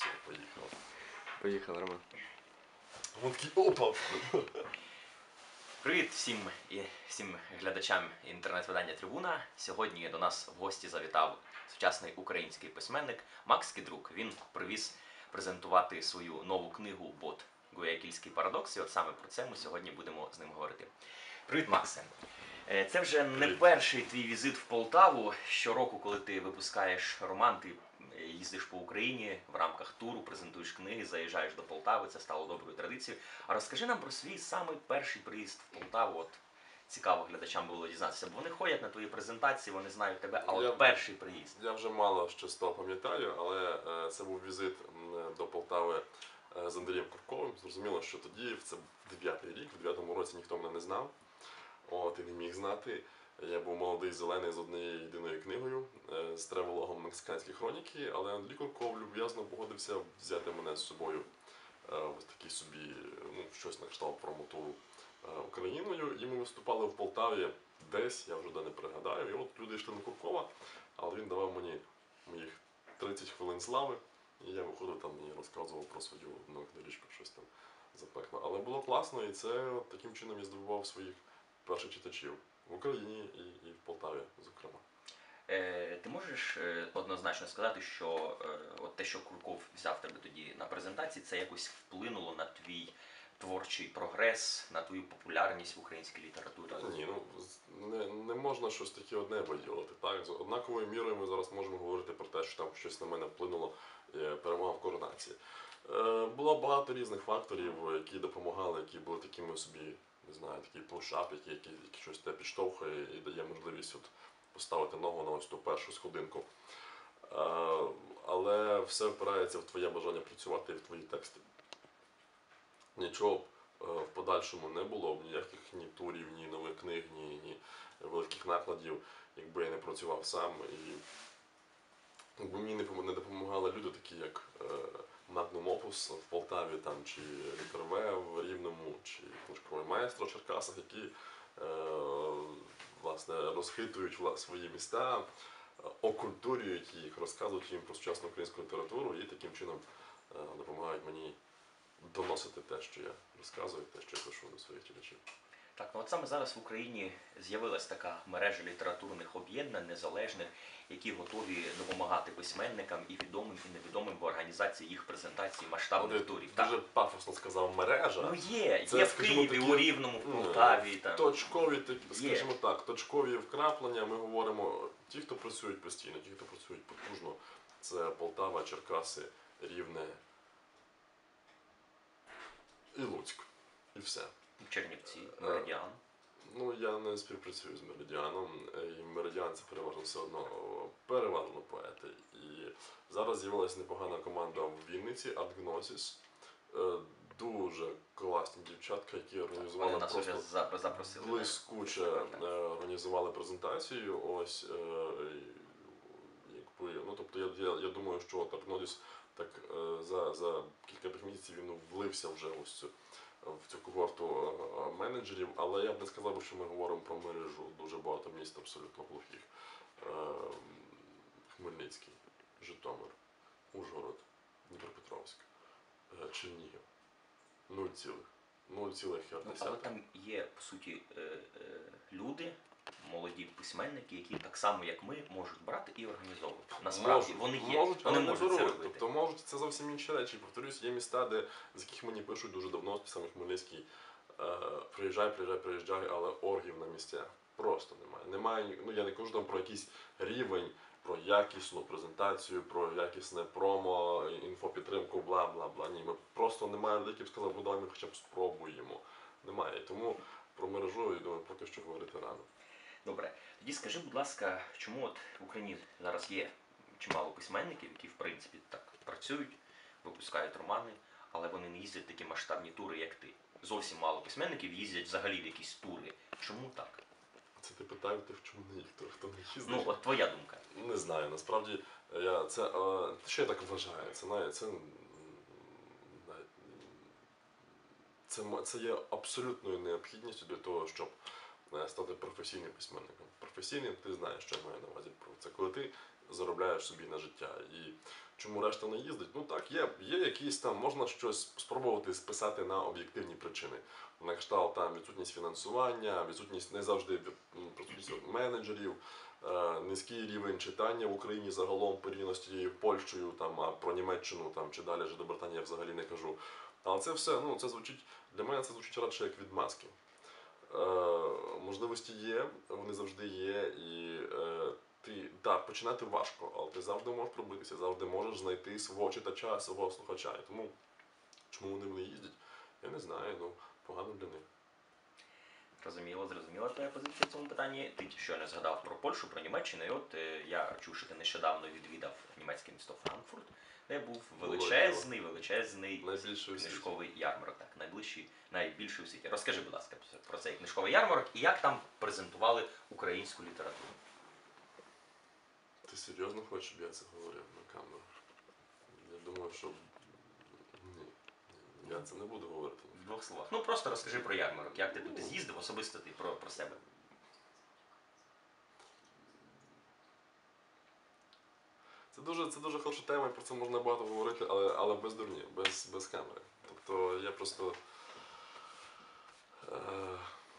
Все, поїхав. Поїхали, Роман. Вон такий опа! Привіт всім і всім глядачам інтернет-видання Трибуна. Сьогодні до нас в гості завітав сучасний український письменник Макс Кідрук. Він привіз презентувати свою нову книгу Бот Гуякільський парадокс. І от саме про це ми сьогодні будемо з ним говорити. Привіт, Максе. Е, Це вже не перший твій візит в Полтаву. Щороку, коли ти випускаєш роман, ти їздиш по Україні в рамках туру, презентуєш книги, заїжджаєш до Полтави. Це стало доброю традицією. А розкажи нам про свій самий перший приїзд в Полтаву. От цікаво глядачам було дізнатися, бо вони ходять на твої презентації, вони знають тебе, а от Я- перший приїзд. Я вже мало що з того пам'ятаю, але е, це був візит до Полтави е, з Андрієм Курковим. Зрозуміло, що тоді, це дев'ятий рік, в дев'ятому році ніхто мене не знав. От, і не міг знати. Я був молодий зелений з однією єдиною книгою е, з тревелогом Мексиканські хроніки, але Андрій Курков люб'язно погодився взяти мене з собою е, в такий собі, ну, щось на кшталт промотуру е, Україною. І ми виступали в Полтаві десь, я вже де не пригадаю. І от люди йшли на Куркова, але він давав мені моїх 30 хвилин слави, і я виходив там і розказував про свою ну, книжечку, щось там запекло. Але було класно, і це таким чином я здобував своїх перших читачів в Україні і, і в Полтаві, зокрема. Е, ти можеш е, однозначно сказати, що е, от те, що Курков взяв тебе тоді на презентації, це якось вплинуло на твій творчий прогрес, на твою популярність в українській літературі? Ні, ну не, не можна щось таке одне виділити. Так, з однаковою мірою ми зараз можемо говорити про те, що там щось на мене вплинуло перемога в коронації. Було багато різних факторів, які допомагали, які були такими собі, не знаю, такий пушап, який, який, який щось те підштовхує і дає можливість от поставити ногу на ось ту першу сходинку. Е, але все впирається в твоє бажання працювати і в твої тексти. Нічого б е, в подальшому не було б ніяких ні турів, ні нових книг, ні, ні великих накладів, якби я не працював сам. І якби мені не не допомагали люди, такі як е, Magnum Opus в Полтаві, там, чи Літер В Рівному, чи книжковий маестро в Черкасах, які е, власне розхитують свої міста, е, окультурюють їх, розказують їм про сучасну українську літературу і таким чином е, допомагають мені доносити те, що я розказую, те, що я пишу до своїх читачів. Так, ну от саме зараз в Україні з'явилась така мережа літературних об'єднань незалежних, які готові допомагати письменникам і відомим і невідомим в організації їх презентацій масштабних турів. дуже пафосно сказав мережа. Ну є, Це, є в Києві, такі, у Рівному, в ну, Полтаві. Там. Точкові, так, скажімо так, точкові вкраплення. Ми говоримо, ті, хто працюють постійно, ті, хто працюють потужно, це Полтава, Черкаси, Рівне і Луцьк. І все. Чернівці, Меридіан. Ну, я не співпрацюю з Меридіаном, е, і Меридіан це переважно все одно переважно поети. І зараз з'явилася непогана команда в Вінниці, Артгносіс. Дуже класні дівчатка, які організували нас просто вже запросили. блискуче е, організували презентацію. Ось е, якби, ну тобто я, я, я думаю, що от Аркнодіс так е, за, за кілька місяців він влився вже ось цю- в цю когорту е, менеджерів, але я б не сказав, що ми говоримо про мережу дуже багато міст абсолютно глухих. Е, Хмельницький, Житомир, Ужгород, Дніпропетровськ, е, Чернігів. Нуль цілих. Нуль цілих Ну, але там є, по суті, е, е, люди, молоді письменники, які так само, як ми, можуть брати і організовувати. Насправді вони є, можуть, вони але можуть це робити. Тобто можуть це зовсім інші речі. Повторюсь, є міста, де з яких мені пишуть дуже давно, саме Хмельницький. Е, приїжджай, приїжджай, приїжджай, але оргів на місцях просто немає. Немає, ну я не кажу там про якийсь рівень, про якісну презентацію, про якісне промо, інфопідтримку, бла бла бла. Ні, ми просто немає людей, які б сказали, давай ми хоча б спробуємо. Немає. Тому про мережу, я думаю, поки що говорити рано. Добре, тоді скажи, будь ласка, чому от в Україні зараз є чимало письменників, які в принципі так працюють, випускають романи, але вони не їздять в такі масштабні тури, як ти. Зовсім мало письменників їздять взагалі в якісь тури. Чому так? Це ти питаю, ти в чому не хто, хто не їздить? Ну, от твоя думка. Не знаю, насправді я це е, що я так вважаю? Це це, навіть, м, це, це є абсолютною необхідністю для того, щоб стати професійним письменником. Професійним ти знаєш, що я маю на увазі про це. Коли ти заробляєш собі на життя. І чому решта не їздить? Ну так, є, є якісь там, можна щось спробувати списати на об'єктивні причини. На кшталт там відсутність фінансування, відсутність не завжди присутність менеджерів, е, низький рівень читання в Україні загалом порівняно з тією Польщею, там, а про Німеччину там, чи далі ж до Британії я взагалі не кажу. Але це все, ну, це звучить, для мене це звучить радше як відмазки. Е, можливості є, вони завжди є, і е, ти так, починати важко, але ти завжди можеш пробитися, завжди можеш знайти свого читача, свого слухача. І тому чому вони не їздять, я не знаю, ну погано для них. Зрозуміло, зрозуміла твоя позиція в цьому питанні. Ти щойно згадав про Польщу, про Німеччину. І от е, я чув, що ти нещодавно відвідав німецьке місто Франкфурт, де був Було величезний, величезний у світі. книжковий ярмарок. Так, найближчий, найбільший у світі. Розкажи, будь ласка, про цей книжковий ярмарок і як там презентували українську літературу. Ти серйозно хочеш, щоб я це говорив на камеру? Я думаю, що я це не буду говорити. В двох словах. Ну просто розкажи про ярмарок, як ти туди з'їздив, особисто ти про, про себе. Це дуже, це дуже хороша тема, і про це можна багато говорити, але, але без дурні, без, без камери. Тобто я просто.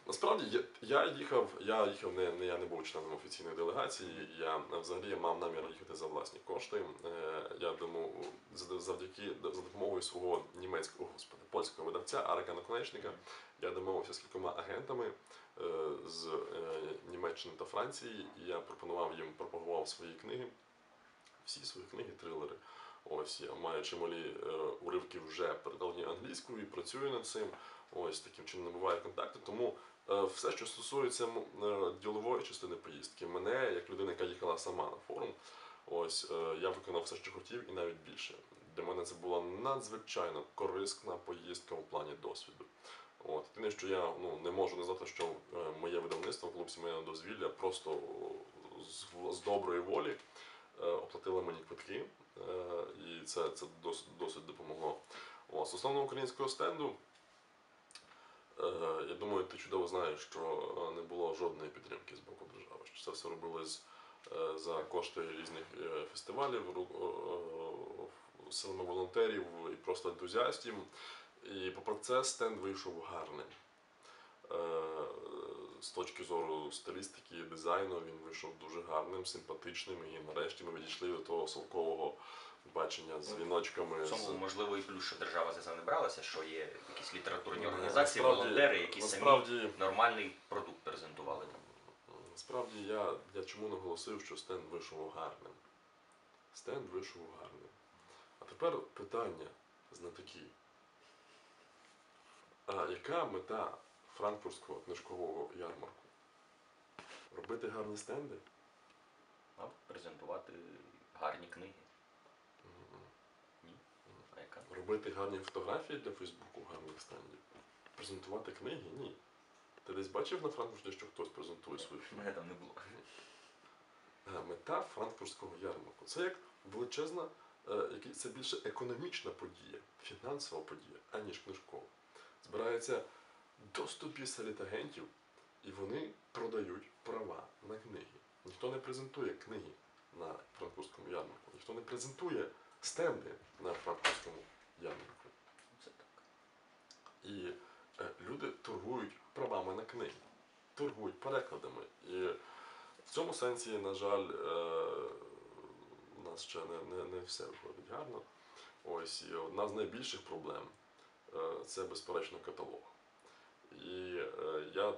Насправді я, я їхав, я їхав не, не я не був членом офіційної делегації. Я взагалі мав намір їхати за власні кошти. Е, я думав, за- завдяки за допомогою свого німецького господи, польського видавця Арика Наконечника, я домовився з кількома агентами е, з е, Німеччини та Франції, і я пропонував їм пропагував свої книги всі свої книги, трилери. Ось я маю чималі е, уривки вже перекладені англійською і працюю над цим. Ось таким чином набуває контакти. Тому е, все, що стосується е, ділової частини поїздки, мене, як людина, яка їхала сама на форум, ось е, я виконав все, що хотів, і навіть більше. Для мене це була надзвичайно корисна поїздка у плані досвіду. От єдине, що я ну не можу назвати, що е, моє видавництво хлопці моє дозвілля просто з, з доброї волі оплатили мені квитки, е, і це, це досить, досить допомогло. О, стосовно українського стенду, е, я думаю, ти чудово знаєш, що е, не було жодної підтримки з боку держави. Що це все робилось е, за кошти різних е, фестивалів, е, силами волонтерів і просто ентузіастів. І попри це стенд вийшов гарним. З точки зору стилістики і дизайну він вийшов дуже гарним, симпатичним, і нарешті ми відійшли до того совкового бачення з віночками. В цьому можливо і плюс, що держава за це не бралася, що є якісь літературні Ну, організації, насправді- волонтери, які самі нормальний продукт презентували. Насправді я, я чому наголосив, що стенд вийшов гарним. Стенд вийшов гарним. А тепер питання знатоки. А яка мета франкфуртського книжкового ярмарку? Робити гарні стенди? А презентувати гарні книги. Ні? А яка? Робити гарні фотографії для Фейсбуку гарних стендів? Презентувати книги? Ні. Ти десь бачив на Франкфурті, що хтось презентує свою свої Мене там не було. Е, мета франкфуртського ярмарку. Це як величезна, е, це більше економічна подія, фінансова подія, аніж книжкова. Збирається до 150 літагентів, і вони продають права на книги. Ніхто не презентує книги на франкфуртському ярмарку, ніхто не презентує стенди на франкфуртському ярмарку. Це так. І е, люди торгують правами на книги, торгують перекладами. І в цьому сенсі, на жаль, е, у нас ще не, не, не все виходить гарно. Ось і одна з найбільших проблем е, це безперечно каталог. І е, я,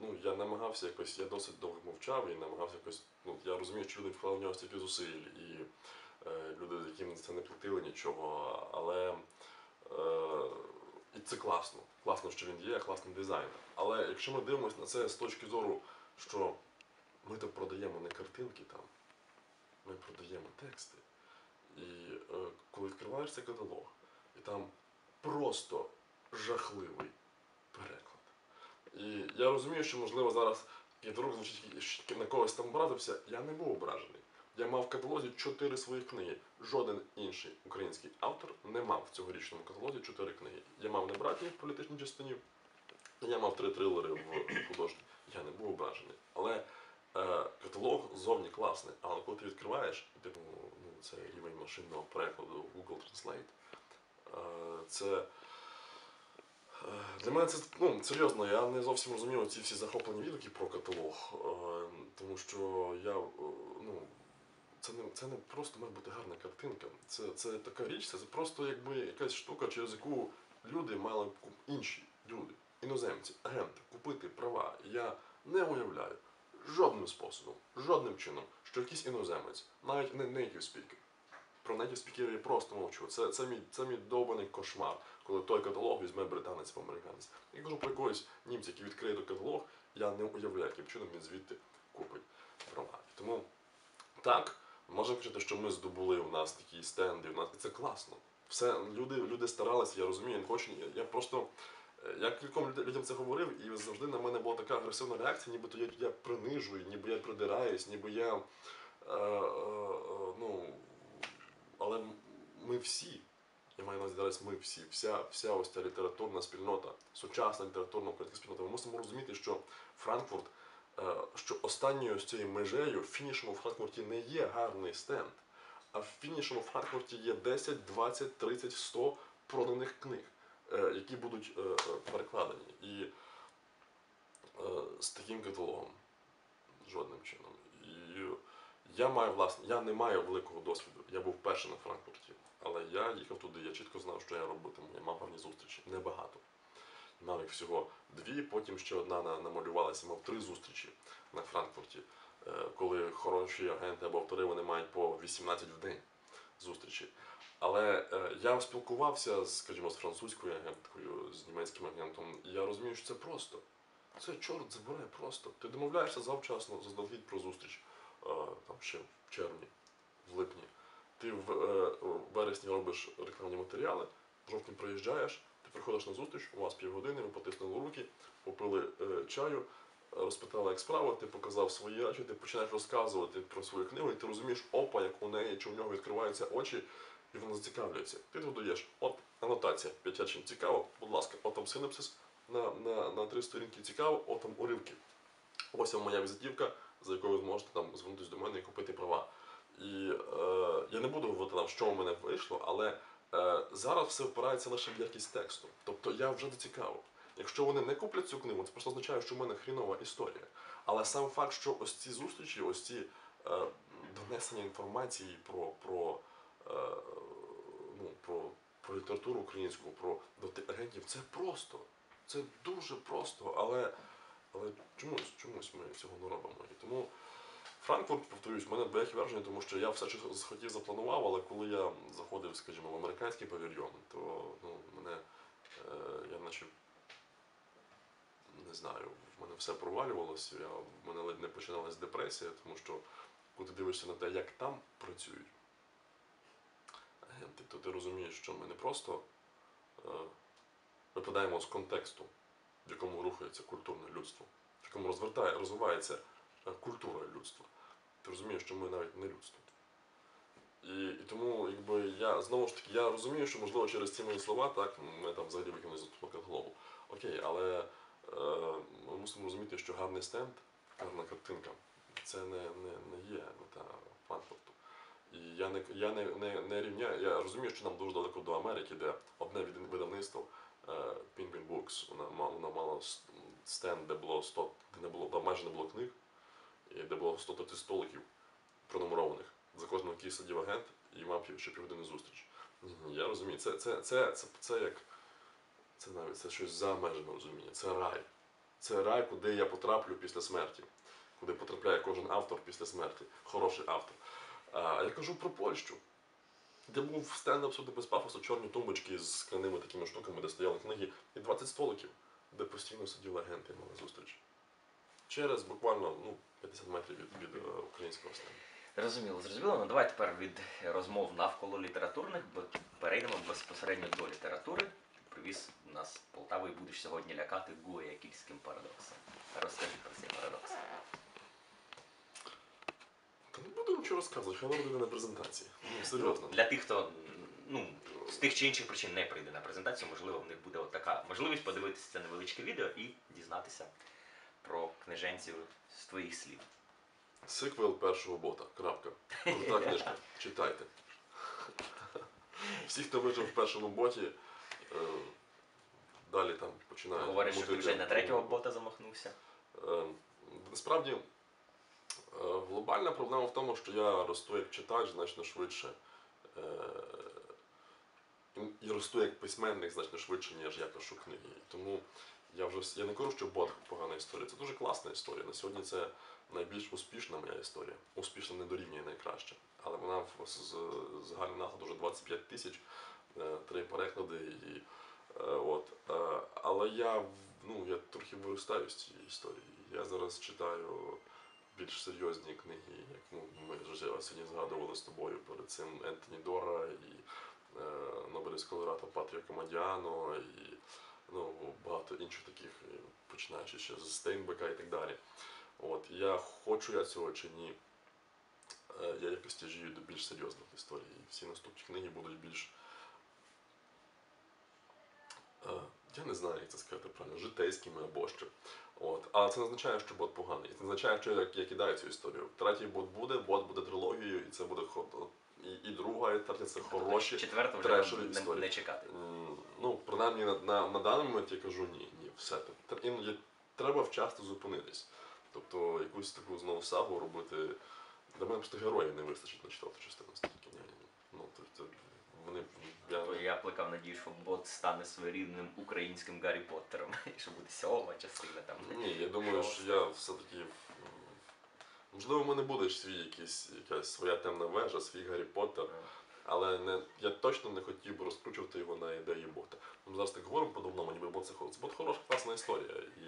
ну, я намагався якось, я досить довго мовчав і намагався якось. Ну, я розумію, що люди вклали в нього стільки зусиль, і е, люди, яким це не платили нічого, але. Е, і це класно. Класно, що він є, класний дизайн. Але якщо ми дивимося на це з точки зору, що ми то продаємо не картинки там, ми продаємо тексти. І е, коли відкриваєш цей каталог, і там просто жахливий переклад. І я розумію, що можливо зараз як звучить на когось там образився, я не був ображений. Я мав в каталозі чотири свої книги. Жоден інший український автор не мав в цьогорічному каталозі чотири книги. Я мав не браті в політичній частині, я мав три трилери в художній. Я не був ображений. Але Е, каталог зовні класний, але коли ти відкриваєш, типу, ну, це рівень машинного перекладу Google Translate, е, це. Е, Для мене це ну, серйозно, я не зовсім розумію ці всі захоплені відгуки про каталог, е, тому що я е, ну, це не, це не просто має бути гарна картинка. Це, це така річ, це просто якби якась штука, через яку люди мали б інші люди, іноземці, агенти, купити права. Я не уявляю жодним способом, жодним чином, що якийсь іноземець, навіть не native speaker, про native speaker я просто мовчу. Це, це, мій, це мій довбаний кошмар, коли той каталог візьме британець або американець. Я кажу про якогось німця, який відкриє той каталог, я не уявляю, яким чином він звідти купить права. Тому так, можна казати, що ми здобули у нас такі стенди, у нас і це класно. Все, люди, люди старалися, я розумію, я не хочу. Я, я просто. е, Я кільком людям це говорив, і завжди на мене була така агресивна реакція, нібито я, я принижую, ніби я придираюсь, ніби я. Е, е, е, ну, але ми всі, я маю на зараз ми всі, вся, вся ось ця літературна спільнота, сучасна літературна українська спільнота, ми мусимо розуміти, що Франкфурт, е, що останньою з цією межею, фінішем у Франкфурті не є гарний стенд, а в фінішем у Франкфурті є 10, 20, 30, 100 проданих книг, е, які будуть е, перекладені. І з таким каталогом жодним чином. І я маю власне, я не маю великого досвіду. Я був перший на Франкфурті, але я їхав туди, я чітко знав, що я робитиму. Я мав певні зустрічі, небагато. Мав їх всього дві, потім ще одна намалювалася, мав три зустрічі на Франкфурті, е, коли хороші агенти або автори вони мають по 18 в день зустрічі. Але е, я спілкувався, скажімо, з французькою агенткою, з німецьким агентом, і я розумію, що це просто. Це чорт забирає просто. Ти домовляєшся завчасно заздалегідь про зустріч там ще в червні, в липні. Ти в е, вересні робиш рекламні матеріали, в жовтні приїжджаєш, ти приходиш на зустріч, у вас півгодини, ви потиснули руки, попили е, чаю, розпитали, як справа, ти показав свої речі, ти починаєш розказувати про свою книгу, і ти розумієш, опа, як у неї чи у нього відкриваються очі, і вона зацікавлюється. Ти додаєш, от анотація, п'ятячин цікаво, будь ласка, от там синопсис на, на, на три сторінки цікаво, от там уривки. Ось моя візитівка, за якою ви зможете там звернутися до мене і купити права. І е, я не буду говорити там, що у мене вийшло, але е, зараз все впирається лише в якість тексту. Тобто я вже зацікавив. Якщо вони не куплять цю книгу, це просто означає, що в мене хрінова історія. Але сам факт, що ось ці зустрічі, ось ці е, донесення інформації про, про, е, ну, про, про літературу українську, про до агентів, це просто. Це дуже просто, але, але чомусь, чомусь ми цього не робимо. І тому Франкфурт, повторюсь, в мене двоякі враження, тому що я все що хотів запланував, але коли я заходив, скажімо, в американський павільйон, то ну, мене е, я наче не знаю, в мене все провалювалося, я, в мене ледь не починалась депресія, тому що коли ти дивишся на те, як там працюють агенти, то ти розумієш, що ми не просто е, випадаємо з контексту, в якому рухається культурне людство, в якому розвертає, розвивається е, культура людства. Ти розумієш, що ми навіть не людство. І, і тому, якби я знову ж таки, я розумію, що можливо через ці мої слова, так, ми там взагалі викинули з каталогу. Окей, але е, ми мусимо розуміти, що гарний стенд, гарна картинка, це не, не, не є мета Франкфурту. І я не, я не, не, не рівняю, я розумію, що нам дуже далеко до Америки, де одне видавництво Penguin Books, вона, вона мала стенд, де було 100, де не було, де майже не було книг, і де було 130 столиків пронумерованих. За кожним який сидів агент і мав ще півгодини зустріч. Я розумію, це, це, це, це, це як це навіть це щось за межами розуміння. Це рай. Це рай, куди я потраплю після смерті, куди потрапляє кожен автор після смерті, хороший автор. А я кажу про Польщу, де був стенд абсолютно без пафосу, чорні тумбочки з скляними такими штуками, де стояли книги, і 20 столиків, де постійно сиділи агенти і мали зустріч. Через буквально ну, 50 метрів від, від е, українського стенду. Зрозуміло, зрозуміло. Ну давай тепер від розмов навколо літературних бо- перейдемо безпосередньо до літератури. Привіз нас Полтави і будеш сьогодні лякати гуаякільським парадоксом. Розкажи про цей парадокс. Не розказувати, хай вона буде на презентації. Ну, серйозно. Для тих, хто ну, з тих чи інших причин не прийде на презентацію, можливо, в них буде от така можливість подивитися це невеличке відео і дізнатися про книженців з твоїх слів. Сиквел першого бота. Крапка. Крута книжка. Читайте. Всі, хто вижив в першому боті, е, далі там починають. Говориш, що ти вже на третього бота замахнувся. Е, Насправді, глобальна проблема в тому, що я росту як читач значно швидше. е, і- росту як письменник значно швидше, ніж я пишу книги. Тому я вже я не кажу, що бот погана історія. Це дуже класна історія. На сьогодні це найбільш успішна моя історія. Успішна не дорівнює найкраще. Але вона в- з загальний наклад вже 25 тисяч, е, три переклади. І, е, от. Е, Але я, ну, я трохи виростаю з цієї історії. Я зараз читаю більш серйозні книги, як ну, ми вже сьогодні згадували з тобою перед цим Ентоні Дора і е, Нобелівського лауреата Патріо Комадіано і ну, багато інших таких, е, починаючи ще з Стейнбека і так далі. От, я хочу я цього чи ні, е, я якось тяжію до більш серйозних історій. І всі наступні книги будуть більш. е, Я не знаю, як це сказати правильно, житейськими або що. От. Але це не означає, що бот поганий. Це не означає, що я, я кидаю цю історію. Третій бот буде, бот буде трилогією, і це буде і, і друга, і третя це хороші. Четверто вже не, історії. не чекати. Ну, принаймні на, на, на даний момент я кажу ні, ні, все. Іноді треба вчасно зупинитись. Тобто якусь таку знову сагу робити. Для мене просто героїв не вистачить на четверту частину ні. Ну, тобто, вони, я, То я плекав надію, що бот стане своєрідним українським Гаррі Поттером, і що буде сьома частина там. Ні, я думаю, що я все-таки. Можливо, в мене буде свій якийсь, якась своя темна вежа, свій Гаррі Поттер, але не, я точно не хотів би розкручувати його на ідеї бота. Ми зараз так говоримо по-давному, ніби бот це хо- це бот хороша, класна історія. І,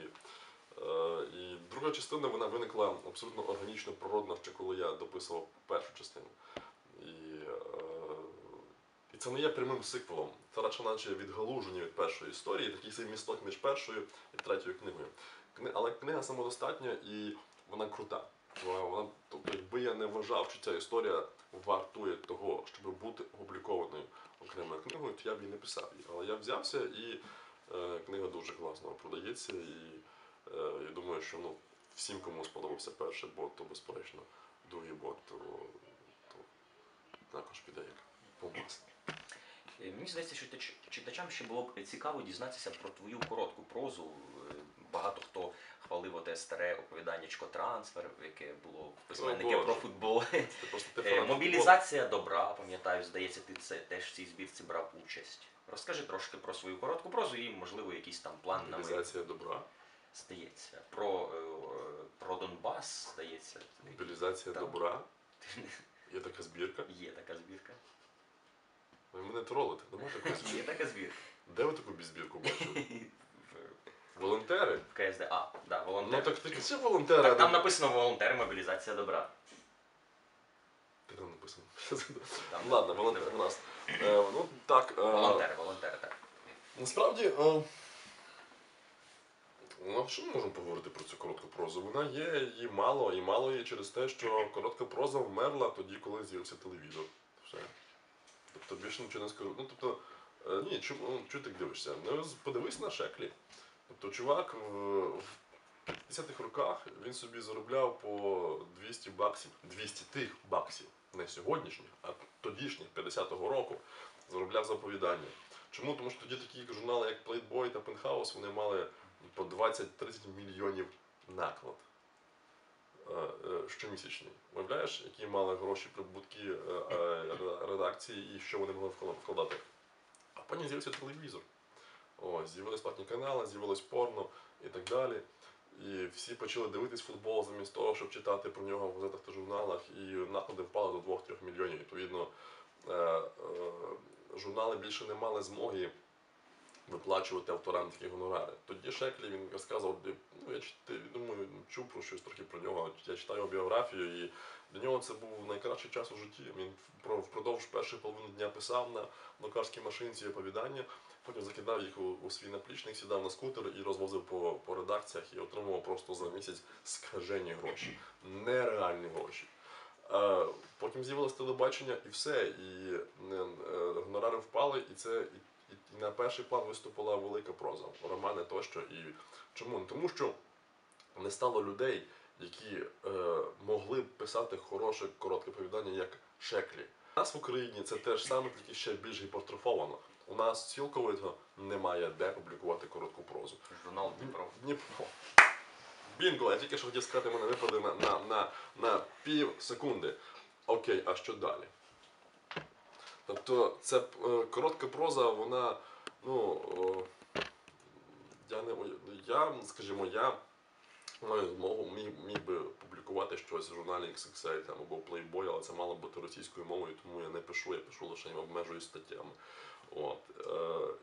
е, і друга частина вона виникла абсолютно органічно, природно, ще коли я дописував першу частину. Е, і це не є прямим сиквелом. Це радше наче відгалуження від першої історії, такий самий місток між першою і третьою книгою. Але книга самодостатня і вона крута. Вона, тобто, якби я не вважав, що ця історія вартує того, щоб бути опублікованою окремою книгою, то я б її не писав. Але я взявся і е, книга дуже класно продається. І е, я думаю, що ну, всім, кому сподобався перший бот, то безперечно другий бот, то, то також піде як помаст. Е, Мені здається, що читачам ще було б цікаво дізнатися про твою коротку прозу. Е, Багато хто хвалив оте старе оповіданнячко трансфер, яке було письменники про футбол. Е, Мобілізація добра, пам'ятаю, здається, ти це теж в цій збірці брав участь. Розкажи трошки про свою коротку прозу і, можливо, якийсь там план на. Мобілізація добра. Здається. Про, е, е, про Донбас, здається. Мобілізація добра. Є така збірка. Є така мене тролите. Немає такої збірки. Є така збірка. Де ви таку збірку бачили? Волонтери? В КСД. А, да, Ну волонтери. так таки це волонтери. Так, там не- написано волонтер, мобілізація добра. Де там написано? Там. Ладно, волонтер. Гаразд. Е, Ну так. е, Волонтери, волонтери, так. Насправді, е, ну, що ми можемо поговорити про цю коротку прозу? Вона є, її мало, і мало є через те, що коротка проза вмерла тоді, коли з'явився телевізор. Все. Тобто більше нічого не скажу. Ну, тобто, е, ні, чому ну, ти дивишся? Ну, подивись на Шеклі. Тобто, чувак в, в 50-х роках він собі заробляв по 200 баксів, 200 тих баксів, не сьогоднішніх, а тодішніх 50-го року, заробляв за оповідання. Чому? Тому що тоді такі журнали, як Playboy та Penthouse, вони мали по 20-30 мільйонів наклад е, е, щомісячний. Уявляєш, які мали гроші прибутки е, е, редакції і що вони могли вклад- вкладати. А потім з'явився телевізор. З'явились платні канали, з'явилось порно і так далі. І всі почали дивитись футбол замість того, щоб читати про нього в газетах та журналах, і наклади впали до 2-3 мільйонів. Відповідно, е, е, журнали більше не мали змоги виплачувати авторам такі гонорари. Тоді Шеклі він розказував, ну я чит- думаю, чув про щось трохи про нього. Я читаю біографію, і для нього це був найкращий час у житті. Він впродовж першої половини дня писав на нокарській машинці оповідання, потім закидав їх у, у свій наплічник, сідав на скутер і розвозив по, по редакціях і отримував просто за місяць скажені гроші, нереальні гроші. Е, Потім з'явилось телебачення і все, і е, е, гонорари впали, і це і на перший план виступила велика проза, романи тощо. І чому? Тому що не стало людей, які е, могли б писати хороше коротке повідання, як Шеклі. У нас в Україні це теж саме тільки ще більш гіпертрофовано. У нас цілковито немає де публікувати коротку прозу. Журнал Дніпро. Дніпро. Бінго, я тільки що хотів сказати, мене випаде на, на, на, на пів секунди. Окей, а що далі? Тобто, це е, коротка проза, вона, ну, я не я, скажімо, я маю змогу міг, міг би публікувати щось в журналі XXL там, або Playboy, але це мало бути російською мовою, тому я не пишу, я пишу лише обмежуюсь статтями. От. Е,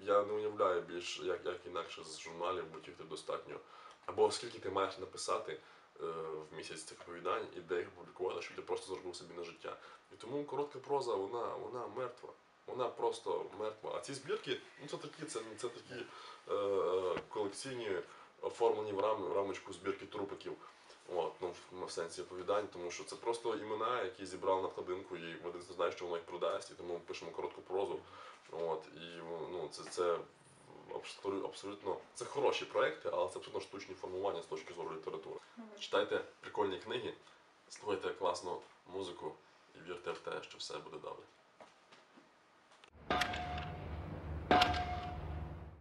я не уявляю більш, як, як інакше з журналів будь-яких достатньо. Або скільки ти маєш написати е, в місяць цих оповідань і де їх опублікувати, щоб ти просто заробив собі на життя. І тому коротка проза, вона, вона мертва. Вона просто мертва. А ці збірки, ну це такі, це, це такі е, е, колекційні, оформлені в, рам, в рамочку збірки трупиків. От, ну, в, сенсі оповідань, тому що це просто імена, які зібрали на вкладинку, і вони знають, що воно їх продасть, і тому ми пишемо коротку прозу. От, і ну, це, це абсолютно це хороші проекти, але це абсолютно штучні формування з точки зору літератури. Читайте прикольні книги, слухайте класну музику і вірте в те, що все буде добре.